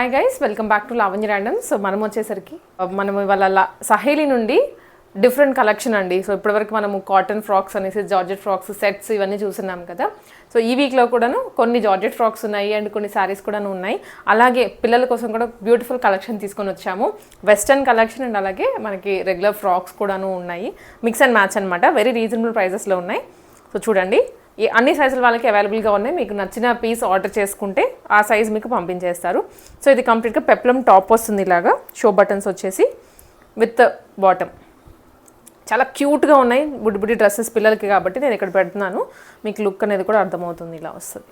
Hi guys welcome back to Lavanya random so మనం వచ్చేసరికి uh, మనం ఇవాళ సహేలి నుండి డిఫరెంట్ కలెక్షన్ అండి. సో ఇప్పటివరకు మనము కాటన్ ఫ్రాక్స్ అనేసి జార్జెట్ ఫ్రాక్స్ సెట్స్ ఇవన్నీ చూస్తున్నాం కదా. సో ఈ వీక్లో కూడాను కొన్ని జార్జెట్ ఫ్రాక్స్ ఉన్నాయి అండ్ కొన్ని శారీస్ కూడాను ఉన్నాయి. అలాగే పిల్లల కోసం కూడా బ్యూటిఫుల్ కలెక్షన్ తీసుకొని వచ్చాము. వెస్టర్న్ కలెక్షన్ అండ్ అలాగే మనకి రెగ్యులర్ ఫ్రాక్స్ కూడాను ఉన్నాయి. మిక్స్ అండ్ మ్యాచ్ అనమాట వెరీ రీజనబుల్ ప్రైజెస్లో ఉన్నాయి. సో చూడండి. అన్ని సైజుల వాళ్ళకి అవైలబుల్గా ఉన్నాయి. మీకు నచ్చిన పీస్ ఆర్డర్ చేసుకుంటే ఆ సైజ్ మీకు పంపించేస్తారు. సో ఇది కంప్లీట్గా పెప్లం టాప్ వస్తుంది ఇలాగా. షో బటన్స్ వచ్చేసి విత్ బాటమ్. చాలా క్యూట్గా ఉన్నాయి. బుడ్డి బుడ్డి డ్రెస్సెస్ పిల్లలకి కాబట్టి నేను ఇక్కడ పెడుతున్నాను. మీకు లుక్ అనేది కూడా అర్థమవుతుంది. ఇలా వస్తుంది.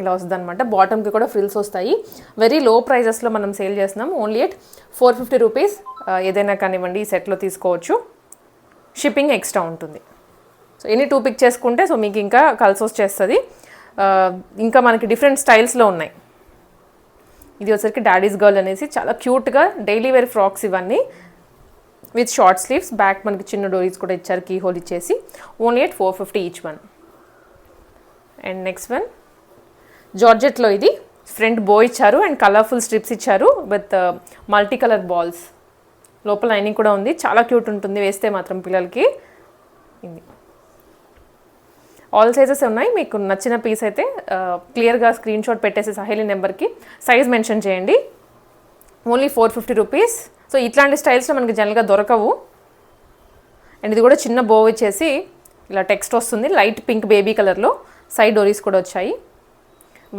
ఇలా వస్తుంది అనమాట బాటమ్కి కూడా ఫ్రిల్స్ వస్తాయి. వెరీ లో ప్రైజెస్లో మనం సేల్ చేస్తున్నాం. Only at four fifty rupees ఏదైనా కానివ్వండి ఈ సెట్లో తీసుకోవచ్చు. షిప్పింగ్ ఎక్స్ట్రా ఉంటుంది. సో ఎనీ టూ పిక్ చేసుకుంటే సో మీకు ఇంకా కలిసి వచ్చేస్తుంది. ఇంకా మనకి డిఫరెంట్ స్టైల్స్లో ఉన్నాయి. ఇది వచ్చరికి డాడీస్ గర్ల్ అనేసి చాలా క్యూట్గా డైలీ వేర్ ఫ్రాక్స్ ఇవన్నీ విత్ షార్ట్ స్లీవ్స్. బ్యాక్ మనకి చిన్న డోరీస్ కూడా ఇచ్చారు కీ హోల్ ఇచ్చేసి. Only at four fifty each one and next one జార్జెట్లో ఇది. ఫ్రంట్ బో ఇచ్చారు అండ్ కలర్ఫుల్ స్ట్రిప్స్ ఇచ్చారు విత్ మల్టీ కలర్ బాల్స్. లోపల లైనింగ్ కూడా ఉంది. చాలా క్యూట్ ఉంటుంది. వేస్తే మాత్రం పిల్లలకి. ఇది. ఆల్ సైజెస్ ఉన్నాయి. మీకు నచ్చిన పీస్ అయితే క్లియర్గా స్క్రీన్ షాట్ పెట్టేసి సహేలి నెంబర్కి సైజ్ మెన్షన్ చేయండి. Only four fifty rupees so ఇట్లాంటి స్టైల్స్లో మనకి జనరల్గా దొరకవు. అండ్ ఇది కూడా చిన్న బో ఇచ్చేసి ఇలా టెక్స్ట్ వస్తుంది. లైట్ పింక్ బేబీ కలర్లో సైడ్ డోరీస్ కూడా వచ్చాయి.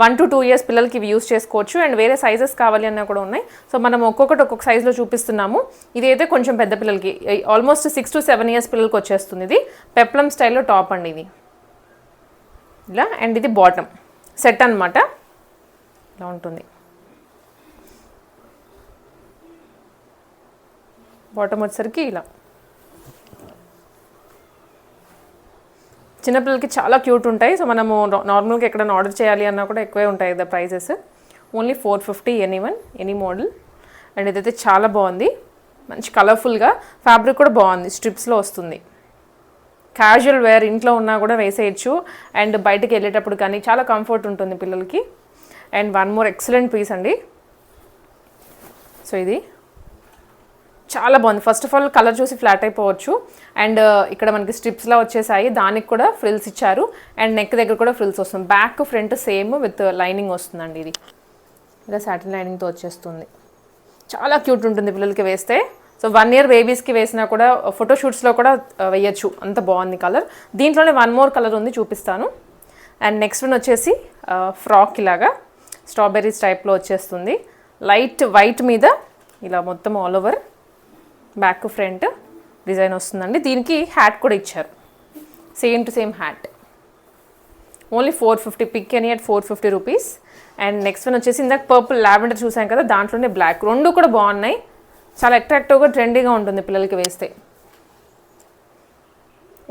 వన్ టు టూ ఇయర్స్ పిల్లలకి ఇవి యూస్ చేసుకోవచ్చు. అండ్ వేరే సైజెస్ కావాలి అన్నా కూడా ఉన్నాయి. సో మనం ఒక్కొక్కటి ఒక్కొక్క సైజులో చూపిస్తున్నాము. ఇది అయితే కొంచెం పెద్ద పిల్లలకి almost six to seven years పిల్లలకి వచ్చేస్తుంది ఇది. పెప్లం స్టైల్లో టాప్ అండి ఇది. ఇలా అండ్ ఇది బాటమ్. సెట్ అన్నమాట. ఇలా ఉంటుంది. బాటమ్ వచ్చేసరికి ఇలా. చిన్నపిల్లలకి చాలా క్యూట్ ఉంటాయి. సో మనము నార్మల్గా ఎక్కడైనా ఆర్డర్ చేయాలి అన్నా కూడా ఎక్కువే ఉంటాయి కదా prices. Only four fifty any one any model. And ఇదైతే చాలా బాగుంది. మంచి కలర్ఫుల్గా. ఫ్యాబ్రిక్ కూడా బాగుంది. స్ట్రిప్స్లో వస్తుంది. క్యాజువల్ వేర్ ఇంట్లో ఉన్నా కూడా వేసేయచ్చు. అండ్ బయటకు వెళ్ళేటప్పుడు కానీ చాలా కంఫర్ట్ ఉంటుంది పిల్లలకి. And one more excellent piece అండి. సో ఇది. చాలా బాగుంది. ఫస్ట్ ఆఫ్ ఆల్ కలర్ చూసి ఫ్లాట్ అయిపోవచ్చు. అండ్ uh, ఇక్కడ మనకి స్ట్రిప్స్లా వచ్చేసాయి. దానికి కూడా ఫ్రిల్స్ ఇచ్చారు. అండ్ నెక్ దగ్గర కూడా ఫ్రిల్స్ వస్తుంది. Back front same with lining వస్తుందండి ఇది. ఇలా సాటిన్ లైనింగ్తో వచ్చేస్తుంది. చాలా క్యూట్ ఉంటుంది పిల్లలకి వేస్తే. సో వన్ ఇయర్ బేబీస్కి వేసినా కూడా uh, ఫోటోషూట్స్లో కూడా uh, వేయచ్చు. అంత బాగుంది కలర్ దీంట్లోనే వన్ మోర్ కలర్ ఉంది చూపిస్తాను. అండ్ నెక్స్ట్ వన్ వచ్చేసి uh, ఫ్రాక్ ఇలాగా. స్ట్రాబెర్రీస్ టైప్లో వచ్చేస్తుంది. లైట్ వైట్ మీద ఇలా మొత్తం all over back front design వస్తుందండి. దీనికి హ్యాట్ కూడా ఇచ్చారు. Same to same hat only four fifty pick అని at four fifty rupees and next one వచ్చేసి ఇందాక పర్పుల్ లావెండర్ చూసాం కదా దాంట్లోనే బ్లాక్ రెండు కూడా బాగున్నాయి. చాలా అట్రాక్టివ్గా ట్రెండీగా ఉంటుంది పిల్లలకి వేస్తే.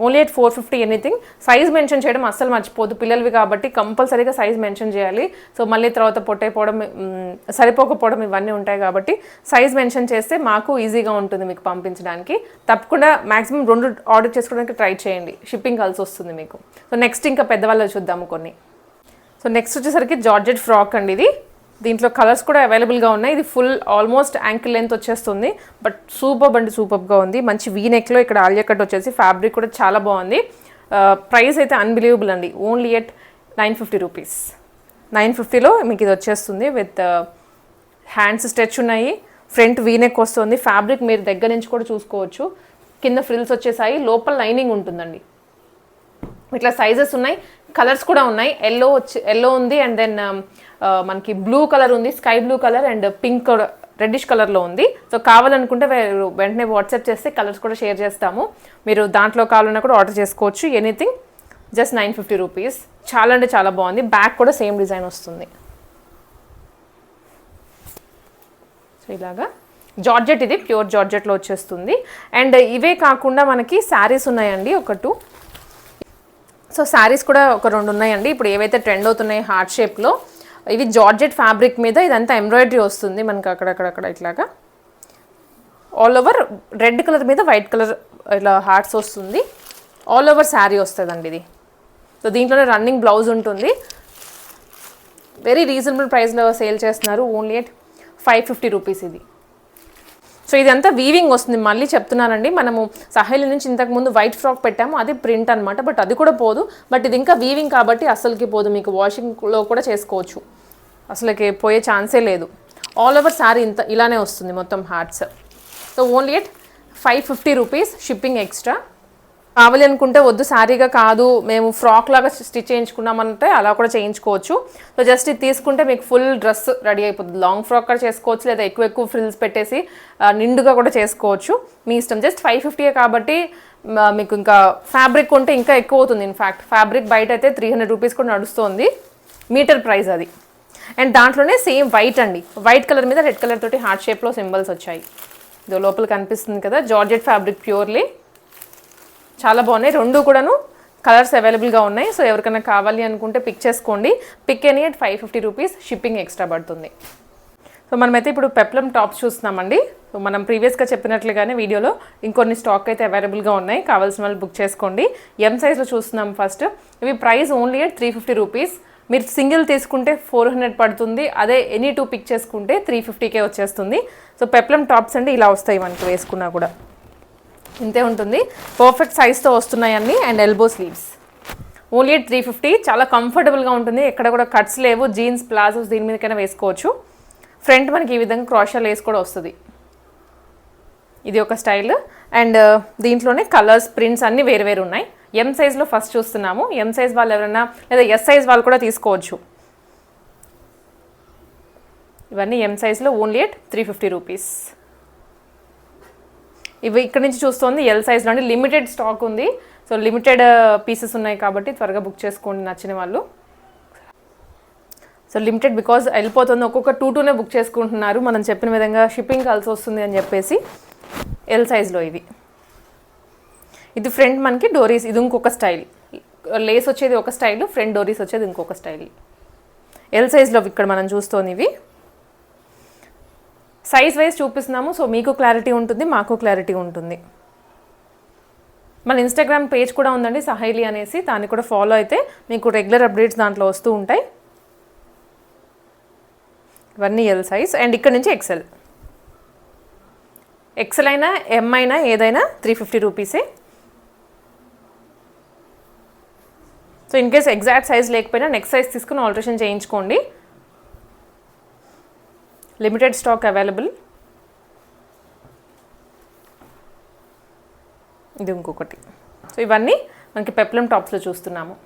Only at four fifty anything size mention చేయడం అస్సలు మర్చిపోదు పిల్లలవి కాబట్టి కంపల్సరీగా సైజ్ మెన్షన్ చేయాలి. సో మళ్ళీ తర్వాత పొట్టైపోవడం సరిపోకపోవడం ఇవన్నీ ఉంటాయి కాబట్టి సైజ్ మెన్షన్ చేస్తే మాకు ఈజీగా ఉంటుంది మీకు పంపించడానికి. తప్పకుండా మ్యాక్సిమం రెండు ఆర్డర్ చేసుకోవడానికి ట్రై చేయండి. షిప్పింగ్ కలిసి వస్తుంది మీకు. సో నెక్స్ట్ ఇంకా పెద్దవాళ్ళు చూద్దాము కొన్ని. సో నెక్స్ట్ వచ్చేసరికి జార్జెట్ ఫ్రాక్ అండి ఇది. దీంట్లో కలర్స్ కూడా అవైలబుల్గా ఉన్నాయి. ఇది ఫుల్ ఆల్మోస్ట్ యాంకిల్ లెంత్ వచ్చేస్తుంది. బట్ సూపర్ అండి సూపర్గా ఉంది. మంచి వీ నెక్లో ఇక్కడ ఆలియా కట్ వచ్చేసి ఫ్యాబ్రిక్ కూడా చాలా బాగుంది. ప్రైస్ అయితే అన్బిలీవబుల్ అండి. Only at nine fifty rupees nine ఫిఫ్టీలో మీకు ఇది వచ్చేస్తుంది విత్ హ్యాండ్స్ స్ట్రెచ్ ఉన్నాయి. ఫ్రంట్ వీనెక్ వస్తుంది. ఫ్యాబ్రిక్ మీరు దగ్గర నుంచి కూడా చూసుకోవచ్చు. కింద ఫ్రిల్స్ వచ్చేసాయి. లోపల లైనింగ్ ఉంటుందండి. ఇట్లా సైజెస్ ఉన్నాయి. కలర్స్ కూడా ఉన్నాయి. ఎల్లో వచ్చి ఎల్లో ఉంది. అండ్ దెన్ మనకి బ్లూ కలర్ ఉంది sky blue colour and pink reddish కలర్లో ఉంది. సో కావాలనుకుంటే వెంటనే వాట్సాప్ చేస్తే కలర్స్ కూడా షేర్ చేస్తాము. మీరు దాంట్లో కావాలన్నా కూడా ఆర్డర్ చేసుకోవచ్చు. Anything just nine fifty rupees. చాలా అంటే చాలా బాగుంది. బ్యాక్ కూడా సేమ్ డిజైన్ వస్తుంది. సో ఇలాగా. జార్జెట్ ఇది ప్యూర్ జార్జెట్లో వచ్చేస్తుంది. అండ్ ఇవే కాకుండా మనకి శారీస్ ఉన్నాయండి ఒక టూ. సో శారీస్ కూడా ఒక రెండు ఉన్నాయండి. ఇప్పుడు ఏవైతే ట్రెండ్ అవుతున్నాయి హార్ట్ షేప్లో ఇవి జార్జెట్ ఫ్యాబ్రిక్ మీద ఇదంతా ఎంబ్రాయిడరీ వస్తుంది మనకి అక్కడక్కడక్కడ ఇట్లాగా. ఆల్ ఓవర్ రెడ్ కలర్ మీద వైట్ కలర్ ఇలా హార్ట్స్ వస్తుంది. ఆల్ ఓవర్ శారీ వస్తుందండి ఇది. సో దీంట్లోనే రన్నింగ్ బ్లౌజ్ ఉంటుంది. వెరీ రీజనబుల్ ప్రైస్లో సేల్ చేస్తున్నారు. Only at five fifty rupees ఇది. సో ఇదంతా వీవింగ్ వస్తుంది. మళ్ళీ చెప్తున్నానండి మనము సహేలి నుంచి ఇంతకు ముందు వైట్ ఫ్రాక్ పెట్టాము అది ప్రింట్ అనమాట బట్ అది కూడా పోదు. బట్ ఇది ఇంకా వీవింగ్ కాబట్టి అసలుకి పోదు మీకు వాషింగ్లో కూడా చేసుకోవచ్చు. అసలుకి పోయే ఛాన్సే లేదు. ఆల్ ఓవర్ శారీ ఇంత ఇలానే వస్తుంది మొత్తం hearts so only at five fifty rupees shipping extra కావాలి అనుకుంటే వద్దు శారీగా కాదు మేము ఫ్రాక్ లాగా స్టిచ్ చేయించుకున్నామంటే అలా కూడా చేయించుకోవచ్చు. సో జస్ట్ ఇది తీసుకుంటే మీకు ఫుల్ డ్రెస్ రెడీ అయిపోతుంది. లాంగ్ ఫ్రాక్ కూడా చేసుకోవచ్చు లేదా ఎక్కువ ఎక్కువ ఫ్రిల్స్ పెట్టేసి నిండుగా కూడా చేసుకోవచ్చు. మీ ఇష్టం. జస్ట్ ఫైవ్ ఫిఫ్టీయే కాబట్టి మీకు ఇంకా ఫ్యాబ్రిక్ ఉంటే ఇంకా ఎక్కువ అవుతుంది ఇన్ఫ్యాక్ట్ ఫ్యాబ్రిక్ బయట అయితే త్రీ హండ్రెడ్ రూపీస్ కూడా నడుస్తుంది. మీటర్ ప్రైస్ అది. అండ్ దాంట్లోనే సేమ్ వైట్ అండి. వైట్ కలర్ మీద రెడ్ కలర్ తోటి హార్ట్ షేప్లో సింబల్స్ వచ్చాయి. ఇది లోపల కనిపిస్తుంది కదా జార్జెట్ ఫ్యాబ్రిక్ ప్యూర్లీ చాలా బాగున్నాయి. రెండు కూడాను కలర్స్ అవైలబుల్గా ఉన్నాయి. సో ఎవరికైనా కావాలి అనుకుంటే పిక్ చేసుకోండి. Pick any at five fifty rupees shipping extra పడుతుంది. సో మనమైతే ఇప్పుడు పెప్లం టాప్స్ చూస్తున్నామండి. సో మనం ప్రీవియస్గా చెప్పినట్లుగానే వీడియోలో ఇంకొన్ని స్టాక్ అయితే అవైలబుల్గా ఉన్నాయి. కావాల్సిన వాళ్ళు బుక్ చేసుకోండి. ఎం సైజ్లో చూస్తున్నాం ఫస్ట్ ఇవి price only at three fifty rupees మీరు సింగిల్ తీసుకుంటే ఫోర్ హండ్రెడ్ పడుతుంది. అదే ఎనీ టూ పిక్ చేసుకుంటే త్రీ ఫిఫ్టీకే వచ్చేస్తుంది. సో పెప్లం టాప్స్ అండి ఇలా వస్తాయి మనకి వేసుకున్నా కూడా. ఇంతే ఉంటుంది. పర్ఫెక్ట్ సైజ్తో వస్తున్నాయి అన్ని and elbow sleeves only three fifty చాలా కంఫర్టబుల్గా ఉంటుంది. ఎక్కడ కూడా కట్స్ లేవు. జీన్స్ ప్లాజోస్ దీని మీదకైనా వేసుకోవచ్చు. ఫ్రంట్ మనకి ఈ విధంగా క్రాషా లేస్ కూడా వస్తుంది. ఇది ఒక స్టైల్ అండ్ uh, దీంట్లోనే కలర్స్ ప్రింట్స్ అన్నీ వేరు వేరు ఉన్నాయి. ఎం సైజ్లో ఫస్ట్ చూస్తున్నాము. ఎం సైజ్ వాళ్ళు ఎవరైనా లేదా ఎస్ సైజ్ వాళ్ళు కూడా తీసుకోవచ్చు. ఇవన్నీ ఎం సైజ్లో only at three fifty rupees ఇవి ఇక్కడ నుంచి చూస్తోంది ఎల్ సైజ్లో అంటే లిమిటెడ్ స్టాక్ ఉంది. సో లిమిటెడ్ పీసెస్ ఉన్నాయి కాబట్టి త్వరగా బుక్ చేసుకోండి నచ్చిన వాళ్ళు. సో లిమిటెడ్ బికాజ్ వెళ్ళిపోతుంది. ఒక్కొక్క టూ టూనే బుక్ చేసుకుంటున్నారు. మనం చెప్పిన విధంగా షిప్పింగ్ కలిసి వస్తుంది అని చెప్పేసి ఎల్ సైజ్లో ఇవి. ఇది ఫ్రంట్ మనకి డోరీస్ ఇది ఇంకొక స్టైల్ లేస్ వచ్చేది ఒక స్టైల్ ఫ్రంట్ డోరీస్ వచ్చేది ఇంకొక స్టైల్ ఎల్ సైజ్లో ఇక్కడ మనం చూస్తోంది ఇవి. సైజ్ వైజ్ చూపిస్తున్నాము సో మీకు క్లారిటీ ఉంటుంది మాకు క్లారిటీ ఉంటుంది. మన ఇన్స్టాగ్రామ్ పేజ్ కూడా ఉందండి సహైలి అనేసి. దాన్ని కూడా ఫాలో అయితే మీకు రెగ్యులర్ అప్డేట్స్ దాంట్లో వస్తూ ఉంటాయి. ఇవన్నీ ఎల్ సైజ్ అండ్ ఇక్కడ నుంచి ఎక్సెల్ ఎక్సెల్ అయినా ఎం అయినా ఏదైనా త్రీ ఫిఫ్టీ రూపీసే so in case exact size లేకపోయినా నెక్స్ట్ సైజ్ తీసుకుని ఆల్టరేషన్ చేయించుకోండి. Limited stock available? ఇది ఇంకొకటి. సో ఇవన్నీ మనకి పెప్లం టాప్స్లో చూస్తున్నాము.